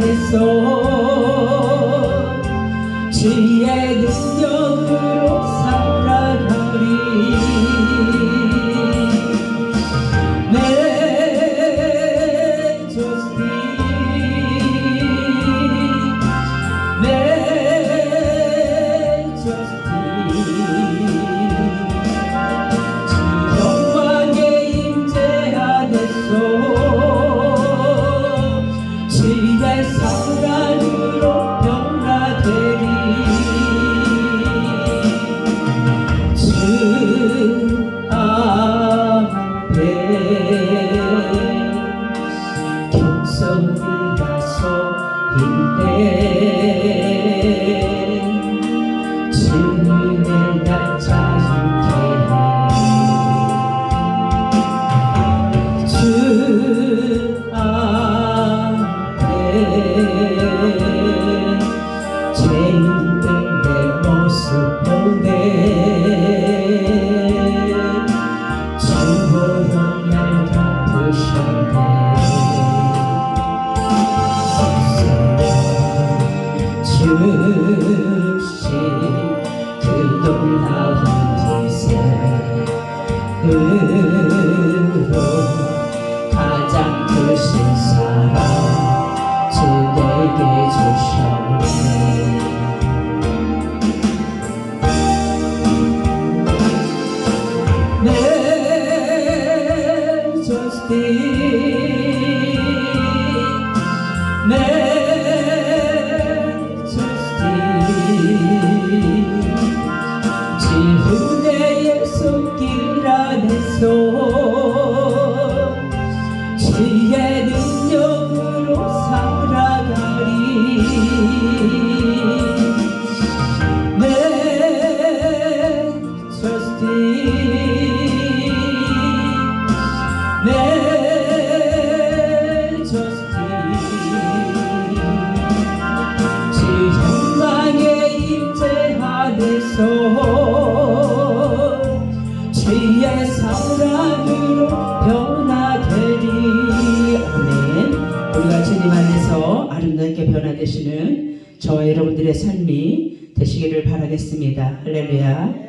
So. soul. Me. 삶이 되시기를 바라겠습니다. 할렐루야.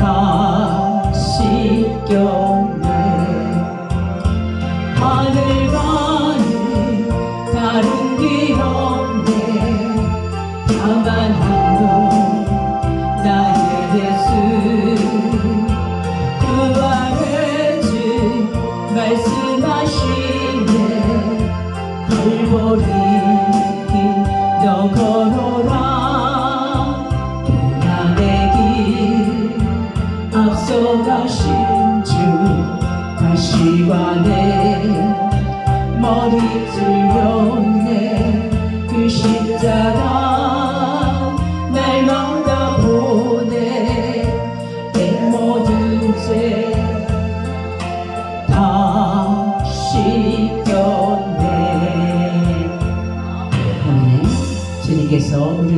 他。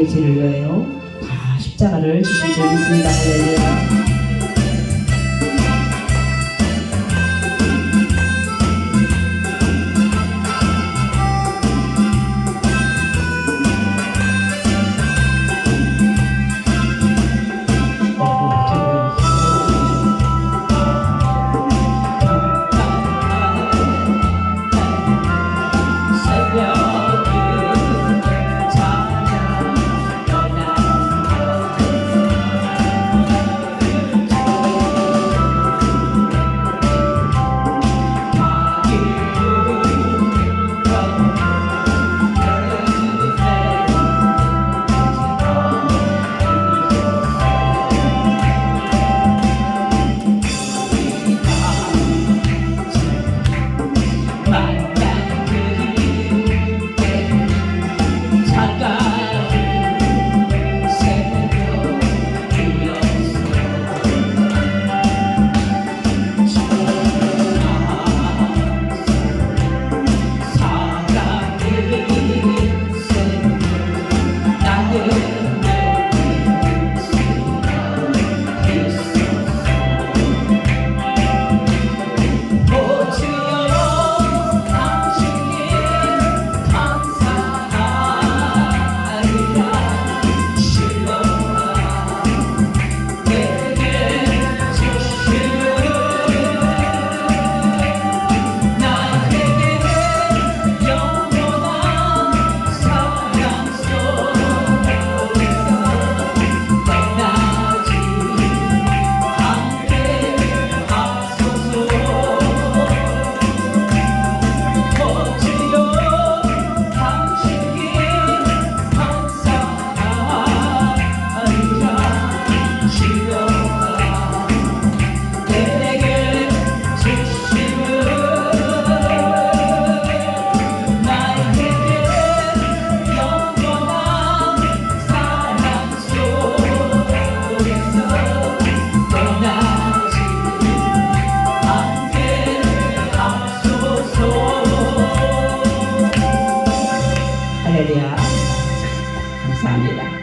우리의 죄를 위하여 다 십자가를 주신 적이 있습니다. 할렐루야. NLD ကစာပြတာ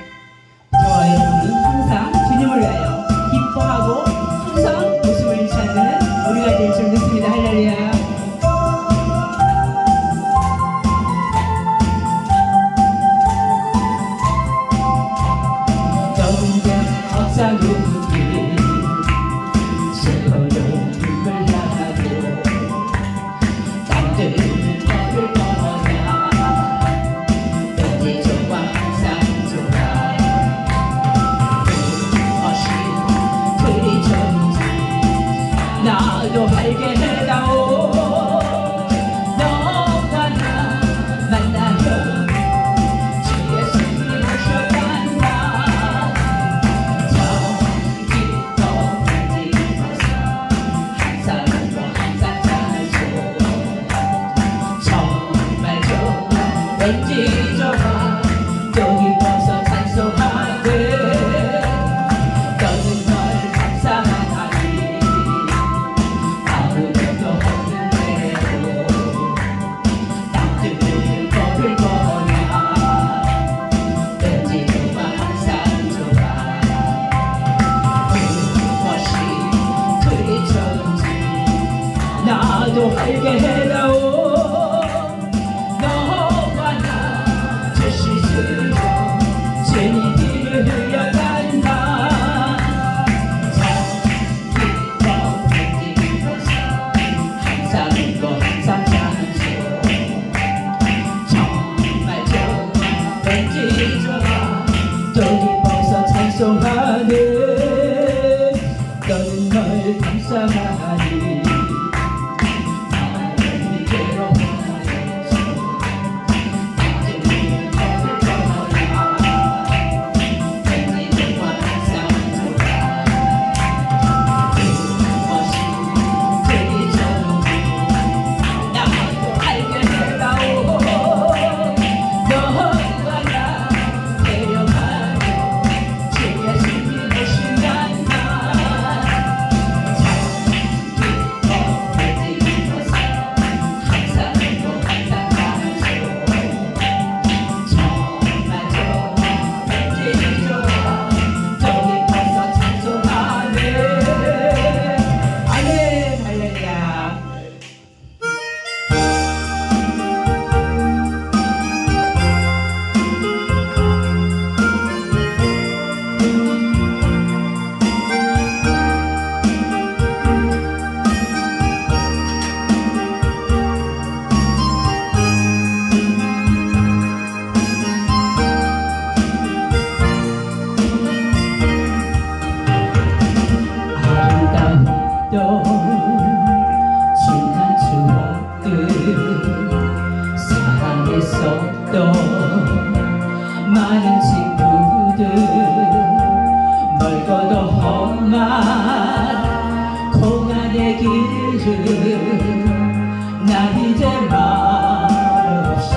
나 이제 말없이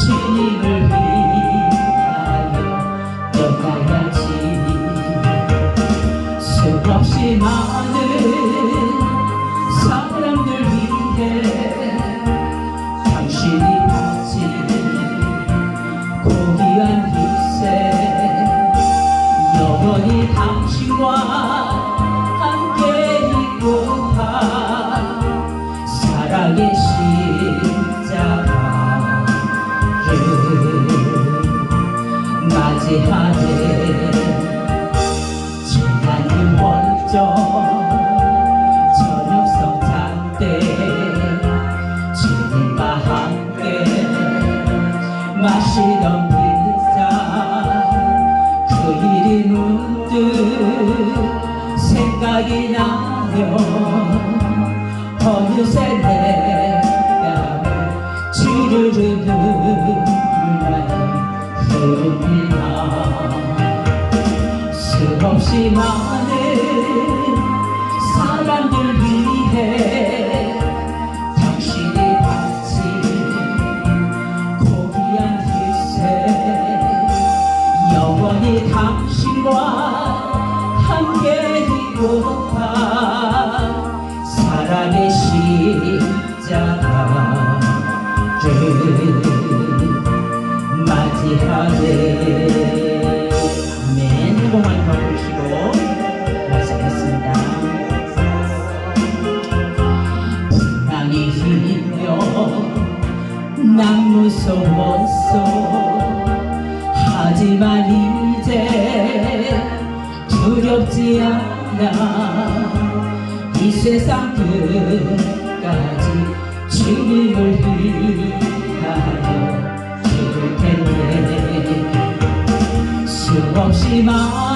주님을 위하여 떠나야지. 수없이 많은 사람들 위해 마시던 비자 그 일이 문득 생각이 나며 어느새 내가 주르르 눈물만이 흐릅니다. 수없이 많은 바꾸시고 말씀했습니다. 풍랑이 hir며 난 무서웠어. 하지만 이제 두렵지 않아. 이 세상 끝까지 주님을 위하여 죽을 텐데 수없이 많은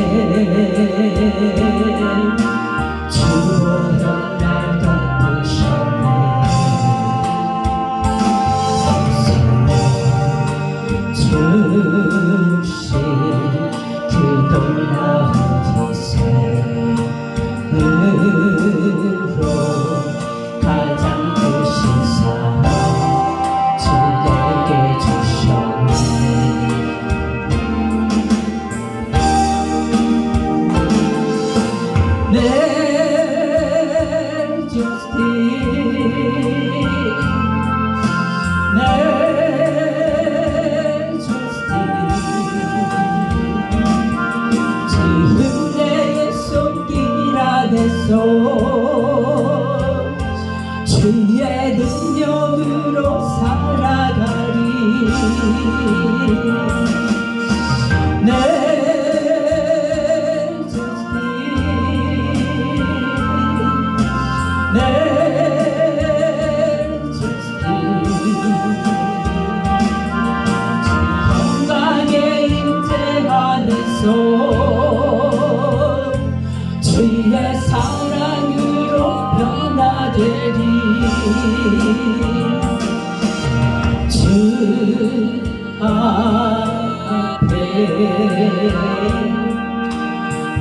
head. 멈춰 주의 능력으로 살아가리.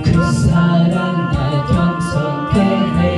그 사랑 날 경성케 해.